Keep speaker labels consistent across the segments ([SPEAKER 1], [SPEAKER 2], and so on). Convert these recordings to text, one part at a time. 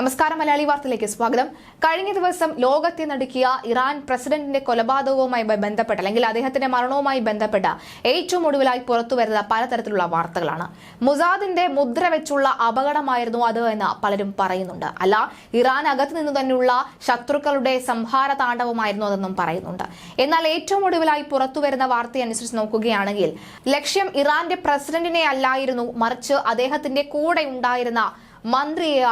[SPEAKER 1] നമസ്കാരം മലയാളി വാർത്തയിലേക്ക് സ്വാഗതം. കഴിഞ്ഞ ദിവസം ലോകത്തെ നടുക്കിയ ഇറാൻ പ്രസിഡന്റിന്റെ കൊലപാതകവുമായി ബന്ധപ്പെട്ട അല്ലെങ്കിൽ അദ്ദേഹത്തിന്റെ മരണവുമായി ബന്ധപ്പെട്ട ഏറ്റവും ഒടുവിലായി പുറത്തു വരുന്ന പലതരത്തിലുള്ള വാർത്തകളാണ്. മുസാദിന്റെ മുദ്ര വെച്ചുള്ള അപകടമായിരുന്നു അത് എന്ന് പലരും പറയുന്നുണ്ട്. അല്ല ഇറാൻ അകത്ത് നിന്ന് തന്നെയുള്ള ശത്രുക്കളുടെ സംഹാര താണ്ഡവമായിരുന്നു അതെന്നും പറയുന്നുണ്ട്. എന്നാൽ ഏറ്റവും ഒടുവിലായി പുറത്തു വരുന്ന വാർത്തയനുസരിച്ച് നോക്കുകയാണെങ്കിൽ ലക്ഷ്യം ഇറാന്റെ പ്രസിഡന്റിനെ അല്ലായിരുന്നു മറിച്ച് അദ്ദേഹത്തിന്റെ കൂടെ ഉണ്ടായിരുന്ന മന്ത്രിയെ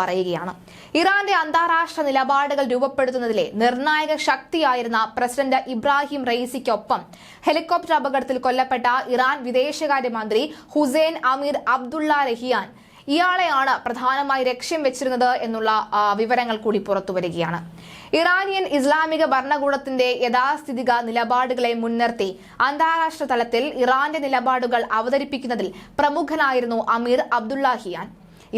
[SPEAKER 1] പറയുകയാണ്. ഇറാന്റെ അന്താരാഷ്ട്ര നിലപാടുകൾ രൂപപ്പെടുത്തുന്നതിലെ നിർണായക ശക്തിയായിരുന്ന പ്രസിഡന്റ് ഇബ്രാഹിം റെയ്സിക്കൊപ്പം ഹെലികോപ്റ്റർ അപകടത്തിൽ കൊല്ലപ്പെട്ട ഇറാൻ വിദേശകാര്യമന്ത്രി ഹുസൈൻ അമീർ അബ്ദുള്ള റഹിയാൻ ഇയാളെയാണ് പ്രധാനമായി ലക്ഷ്യം വെച്ചിരുന്നത് എന്നുള്ള വിവരങ്ങൾ കൂടി പുറത്തു വരികയാണ്. ഇറാനിയൻ ഇസ്ലാമിക ഭരണകൂടത്തിന്റെ യഥാസ്ഥിതിക നിലപാടുകളെ മുൻനിർത്തി അന്താരാഷ്ട്ര തലത്തിൽ ഇറാന്റെ നിലപാടുകൾ അവതരിപ്പിക്കുന്നതിൽ പ്രമുഖനായിരുന്നു അമീർ അബ്ദുല്ലാഹിയാൻ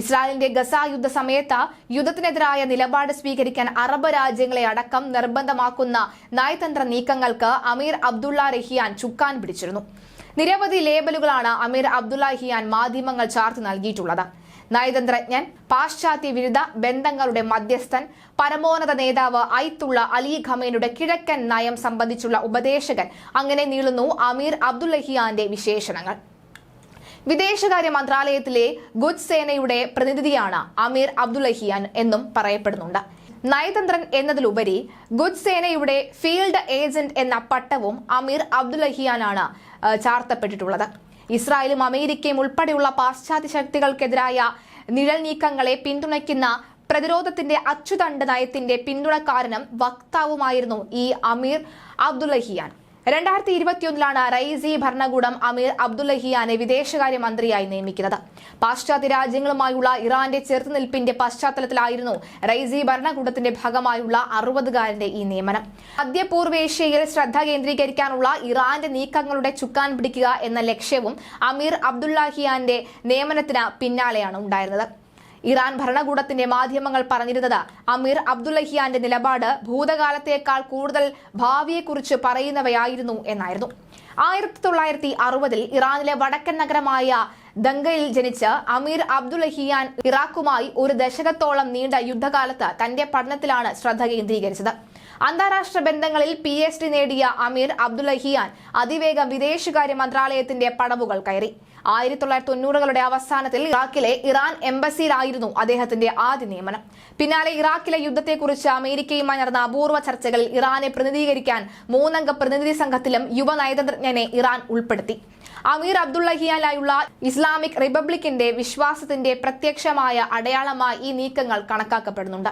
[SPEAKER 1] ഇസ്രായേലിന്റെ ഗസ യുദ്ധ സമയത്ത് യുദ്ധത്തിനെതിരായ നിലപാട് സ്വീകരിക്കാൻ അറബ് രാജ്യങ്ങളെ അടക്കം നിർബന്ധമാക്കുന്ന നയതന്ത്ര നീക്കങ്ങൾക്ക് അമീർ അബ്ദുള്ള റഹിയാൻ ചുക്കാൻ പിടിച്ചിരുന്നു. നിരവധി ലേബലുകളാണ് അമീർ അബ്ദുള്ള റഹിയാൻ മാധ്യമങ്ങൾ ചാർത്തി നൽകിയിട്ടുള്ളത്. നയതന്ത്രജ്ഞൻ പാശ്ചാത്യ വിരുദ്ധ ബന്ധങ്ങളുടെ മധ്യസ്ഥൻ പരമോന്നത നേതാവ് ഐത്തുള്ള അലി ഖമേനുടെ കിഴക്കൻ നയം സംബന്ധിച്ചുള്ള ഉപദേശകൻ. അങ്ങനെ നീളുന്നു അമീർ അബ്ദുല്ലഹിയാന്റെ വിശേഷണങ്ങൾ. വിദേശകാര്യ മന്ത്രാലയത്തിലെ ഗുജ് സേനയുടെ പ്രതിനിധിയാണ് അമീർ അബ്ദുലഹിയാൻ എന്നും പറയപ്പെടുന്നുണ്ട്. നയതന്ത്രൻ എന്നതിലുപരി ഗുജ് സേനയുടെ ഫീൽഡ് ഏജന്റ് എന്ന പട്ടവും അമീർ അബ്ദുലഹിയാനാണ് ആ, ചാർത്തപ്പെട്ടിട്ടുള്ളത്. ഇസ്രായേലും അമേരിക്കയും ഉൾപ്പെടെയുള്ള പാശ്ചാത്യ ശക്തികൾക്കെതിരായ നിഴൽ നീക്കങ്ങളെ പിന്തുണയ്ക്കുന്ന പ്രതിരോധത്തിന്റെ അച്ചുതണ്ട് നയത്തിന്റെ പിന്തുണക്കാരനും വക്താവുമായിരുന്നു ഈ അമീർ അബ്ദുലഹിയാൻ രണ്ടായിരത്തി ഇരുപത്തിയൊന്നിലാണ് റൈസി ഭരണകൂടം അമീർ അബ്ദുല്ലഹിയാനെ വിദേശകാര്യ മന്ത്രിയായി നിയമിക്കുന്നത്. പാശ്ചാത്യ രാജ്യങ്ങളുമായുള്ള ഇറാന്റെ ചെറുത്തുനിൽപ്പിന്റെ പശ്ചാത്തലത്തിലായിരുന്നു റൈസി ഭരണകൂടത്തിന്റെ ഭാഗമായുള്ള അറുപതുകാരന്റെ ഈ നിയമനം. മധ്യപൂർവേഷ്യയിൽ ശ്രദ്ധ കേന്ദ്രീകരിക്കാനുള്ള ഇറാന്റെ നീക്കങ്ങളുടെ ചുക്കാൻ പിടിക്കുക എന്ന ലക്ഷ്യവും അമീർ അബ്ദുല്ലാഹിയാന്റെ നിയമനത്തിന് പിന്നാലെയാണ് ഉണ്ടായിരുന്നത്. ഇറാൻ ഭരണകൂടത്തിന്റെ മാധ്യമങ്ങൾ പറഞ്ഞിരുന്നത് അമീർ അബ്ദുല്ലഹിയാന്റെ നിലപാട് ഭൂതകാലത്തേക്കാൾ കൂടുതൽ ഭാവിയെക്കുറിച്ച് പറയുന്നവയായിരുന്നു എന്നായിരുന്നു. ആയിരത്തി തൊള്ളായിരത്തി അറുപതിൽ ഇറാനിലെ വടക്കൻ നഗരമായ ദംഗയിൽ ജനിച്ച് അമീർ അബ്ദുല്ലഹിയാൻ ഇറാഖുമായി ഒരു ദശകത്തോളം നീണ്ട യുദ്ധകാലത്ത് തന്റെ പഠനത്തിലാണ് ശ്രദ്ധ കേന്ദ്രീകരിച്ചത്. അന്താരാഷ്ട്ര ബന്ധങ്ങളിൽ പി എച്ച് ഡി നേടിയ അമീർ അബ്ദുല്ലഹിയാൻ അതിവേഗം വിദേശകാര്യ മന്ത്രാലയത്തിന്റെ പടവുകൾ കയറി. ആയിരത്തി തൊള്ളായിരത്തി തൊണ്ണൂറുകളുടെ അവസാനത്തിൽ ഇറാഖിലെ ഇറാൻ എംബസിയിലായിരുന്നു അദ്ദേഹത്തിന്റെ ആദ്യ നിയമനം. പിന്നാലെ ഇറാഖിലെ യുദ്ധത്തെക്കുറിച്ച് അമേരിക്കയുമായി നടന്ന അപൂർവ ചർച്ചകളിൽ ഇറാനെ പ്രതിനിധീകരിക്കാൻ മൂന്നംഗ പ്രതിനിധി സംഘത്തിലും യുവ നയതന്ത്രജ്ഞനെ ഇറാൻ ഉൾപ്പെടുത്തി. അമീർ അബ്ദുള്ളഹിയാലായുള്ള ഇസ്ലാമിക് റിപ്പബ്ലിക്കിന്റെ വിശ്വാസത്തിന്റെ പ്രത്യക്ഷമായ അടയാളമായി ഈ നീക്കങ്ങൾ കണക്കാക്കപ്പെടുന്നുണ്ട്.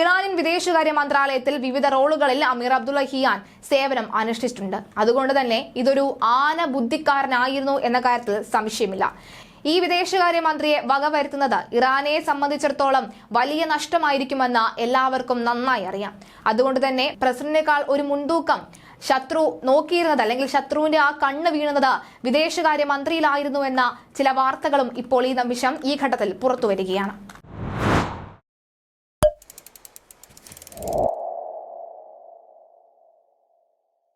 [SPEAKER 1] ഇറാനിൻ വിദേശകാര്യ മന്ത്രാലയത്തിൽ വിവിധ റോളുകളിൽ അമീർ അബ്ദുള്ളഹിയാൻ സേവനം അനുഷ്ഠിച്ചിട്ടുണ്ട്. അതുകൊണ്ട് തന്നെ ഇതൊരു ആന ബുദ്ധിക്കാരനായിരുന്നു എന്ന കാര്യത്തിൽ സംശയമില്ല. ഈ വിദേശകാര്യമന്ത്രിയെ വകവരുത്തുന്നത് ഇറാനെ സംബന്ധിച്ചിടത്തോളം വലിയ നഷ്ടമായിരിക്കുമെന്ന് എല്ലാവർക്കും നന്നായി അറിയാം. അതുകൊണ്ട് തന്നെ പ്രസിഡന്റിനേക്കാൾ ഒരു മുൻതൂക്കം ശത്രു നോക്കിയിരുന്നത് അല്ലെങ്കിൽ ശത്രുവിന്റെ ആ കണ്ണ് വീണത് വിദേശകാര്യമന്ത്രിയിലായിരുന്നു എന്ന ചില വാർത്തകളും ഇപ്പോൾ ഈ നിമിഷം ഈ ഘട്ടത്തിൽ പുറത്തുവരികയാണ്.